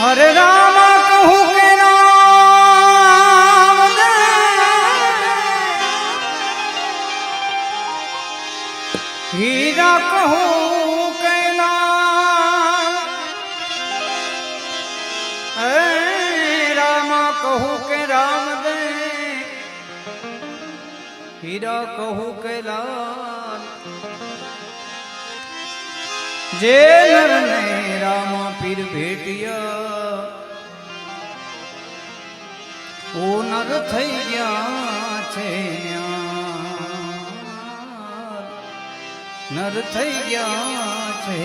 હરે રામ, કહું કે રામ. હીરા કહું કે રામ. કહું કે રામ દે હીરા કહું કે લાલ જે નરને રામ પીર ભેટિયા ઓ નર થઈ ગયા છે. નર થઈ ગયા છે.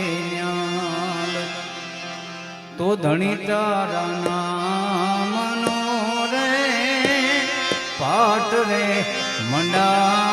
તો ધણી તારા નામનો રે પાટ રે મંડાણો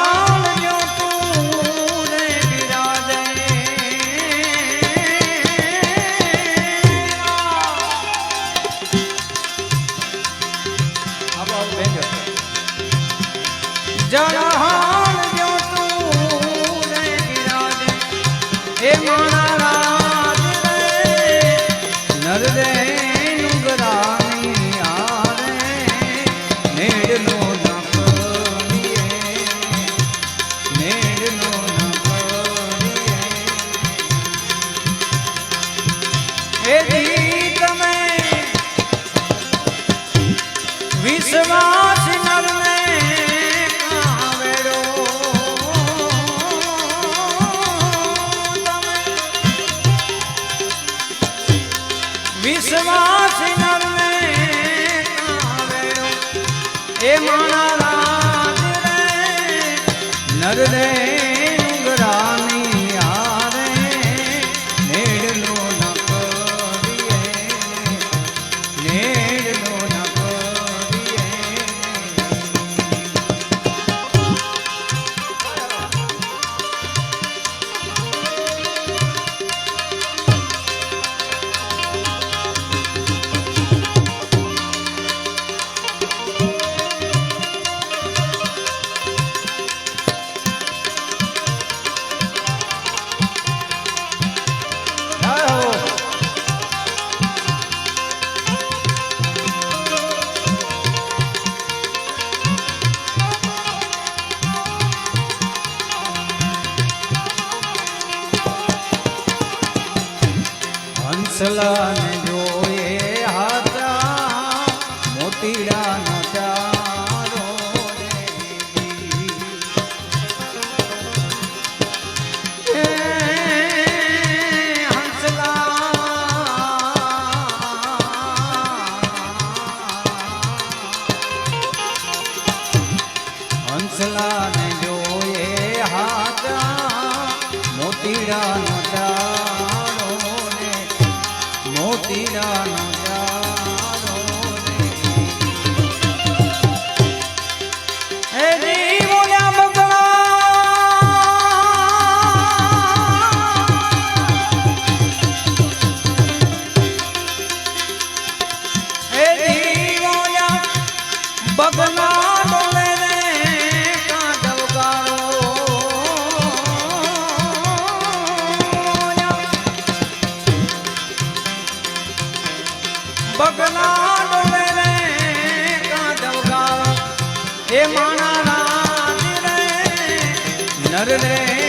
વિશ્વાસ નરને કાવેડો વિશ્વાસ નરને કાવેડો એ મારા રાજ રે નર હંસલા. હંસલાને જોયે હાથા મોતીડાનો નર રે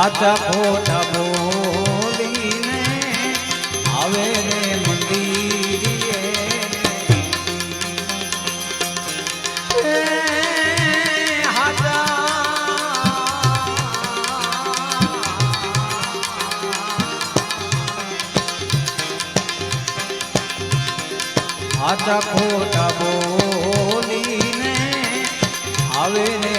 હાચા ખોટા બોલીને આવે રે હાચા ખોટા બોલીને આવે રે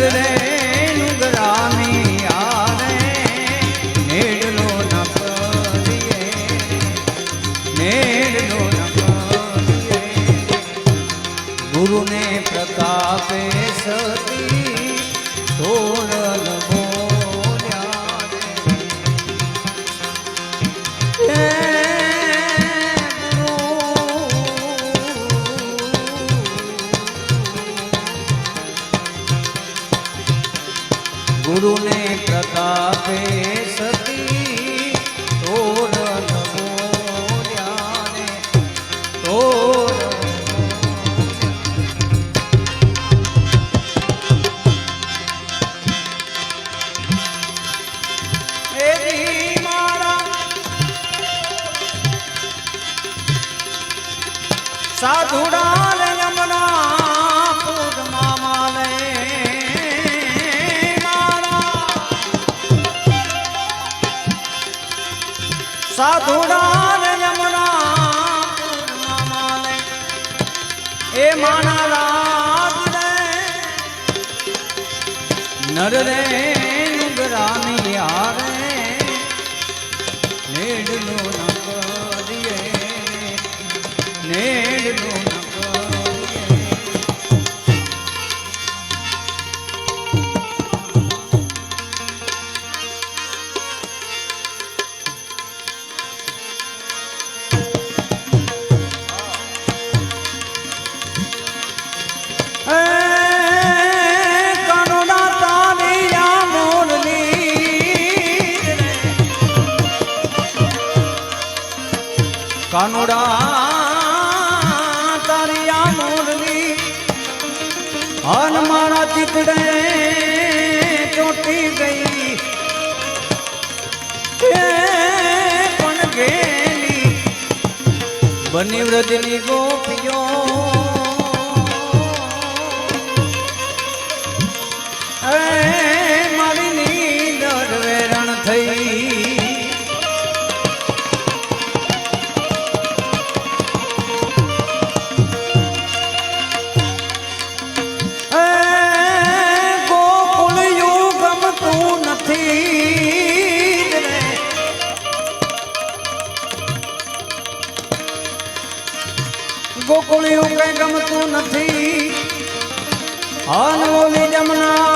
નર ગુરુને પ્રતાપે સતી તોર બોલ્યા રે તોરલ એરી મારા સાધુડા સાધુડા રે યમુના પૂરમાં માલે એ માના રાત રે. નુગરાની આરે કાનુડા તારી આ મોરલી હન મારા ચિતડે ચોટી ગઈ. પણ ગેલી. બની વ્રજની ગોપીઓ ગોકુળ યુગ કઈ ગમતું નથી. અનમોલી જમના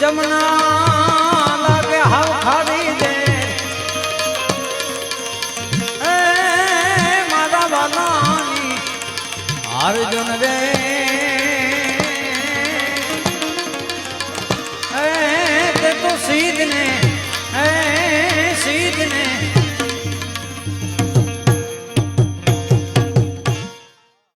જમના લાગે હાવ એ મારા વાલાની. અર્જુન રે